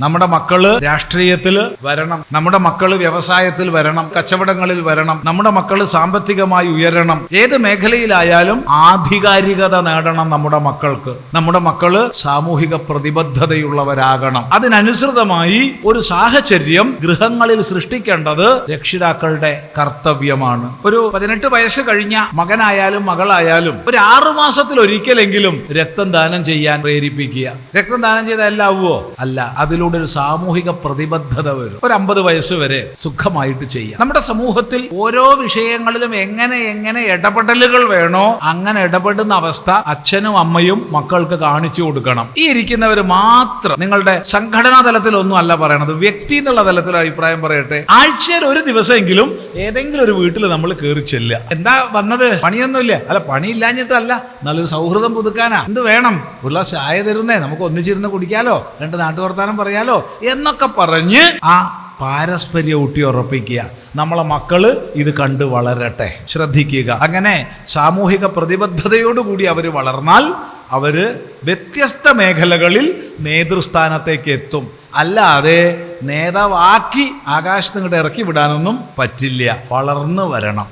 നമ്മുടെ മക്കൾ രാഷ്ട്രീയത്തിൽ വരണം. നമ്മുടെ മക്കൾ വ്യവസായത്തിൽ വരണം. കച്ചവടങ്ങളിൽ വരണം. നമ്മുടെ മക്കൾ സാമ്പത്തികമായി ഉയരണം. ഏത് മേഖലയിലായാലും ആധികാരികത നേടണം നമ്മുടെ മക്കൾക്ക്. നമ്മുടെ മക്കൾ സാമൂഹിക പ്രതിബദ്ധതയുള്ളവരാകണം. അതിനനുസൃതമായി ഒരു സാഹചര്യം ഗൃഹങ്ങളിൽ സൃഷ്ടിക്കേണ്ടത് രക്ഷിതാക്കളുടെ കർത്തവ്യമാണ്. ഒരു പതിനെട്ട് വയസ്സ് കഴിഞ്ഞ മകനായാലും മകളായാലും ഒരു ആറു മാസത്തിൽ ഒരിക്കലെങ്കിലും രക്തം ദാനം ചെയ്യാൻ പ്രേരിപ്പിക്കുക. രക്തം ദാനം ചെയ്താൽ എല്ലാം ആവുമോ അല്ല. അതിലൂടെ ഒരു സാമൂഹിക പ്രതിബദ്ധത വരും. ഒരു അമ്പത് വയസ്സ് വരെ സുഖമായിട്ട് ചെയ്യാം. നമ്മുടെ സമൂഹത്തിൽ ഓരോ വിഷയങ്ങളിലും എങ്ങനെ എങ്ങനെ ഇടപെടലുകൾ വേണോ അങ്ങനെ ഇടപെടുന്ന അവസ്ഥ അച്ഛനും അമ്മയും മക്കൾക്ക് കാണിച്ചു കൊടുക്കണം. ഈ ഇരിക്കുന്നവർ മാത്രം നിങ്ങളുടെ സംഘടനാ തലത്തിലൊന്നും അല്ല പറയണത്. വ്യക്തി എന്നുള്ള തലത്തിൽ അഭിപ്രായം പറയട്ടെ. ആഴ്ചയിൽ ഒരു ദിവസമെങ്കിലും ഏതെങ്കിലും ഒരു വീട്ടിൽ നമ്മൾ കയറി ചെല്ലുക. എന്താ വന്നത്? പണിയൊന്നുമില്ല. അല്ല പണിയില്ലാഞ്ഞിട്ടല്ല. നല്ലൊരു സൗഹൃദം പുതുക്കാനാ. എന്ത് വേണം? ഒരു ഗ്ലാസ് ചായ തരുന്നേ. നമുക്ക് ഒന്നിച്ചിരുന്ന് കുടിക്കാലോ. രണ്ട് നാട്ടുവർത്താനം പറയാലോ എന്നൊക്കെ പറഞ്ഞ് ആ പാരസ്പര്യം ഊട്ടി ഉറപ്പിക്കുക. നമ്മളെ മക്കൾ ഇത് കണ്ട് വളരട്ടെ. ശ്രദ്ധിക്കുക. അങ്ങനെ സാമൂഹിക പ്രതിബദ്ധതയോടുകൂടി അവർ വളർന്നാൽ അവർ വ്യത്യസ്ത മേഖലകളിൽ നേതൃസ്ഥാനത്തേക്ക് എത്തും. അല്ലാതെ നേതാവാക്കി ആകാശത്തിങ്ങോട്ട് ഇറക്കി വിടാനൊന്നും പറ്റില്ല. വളർന്നു വരണം.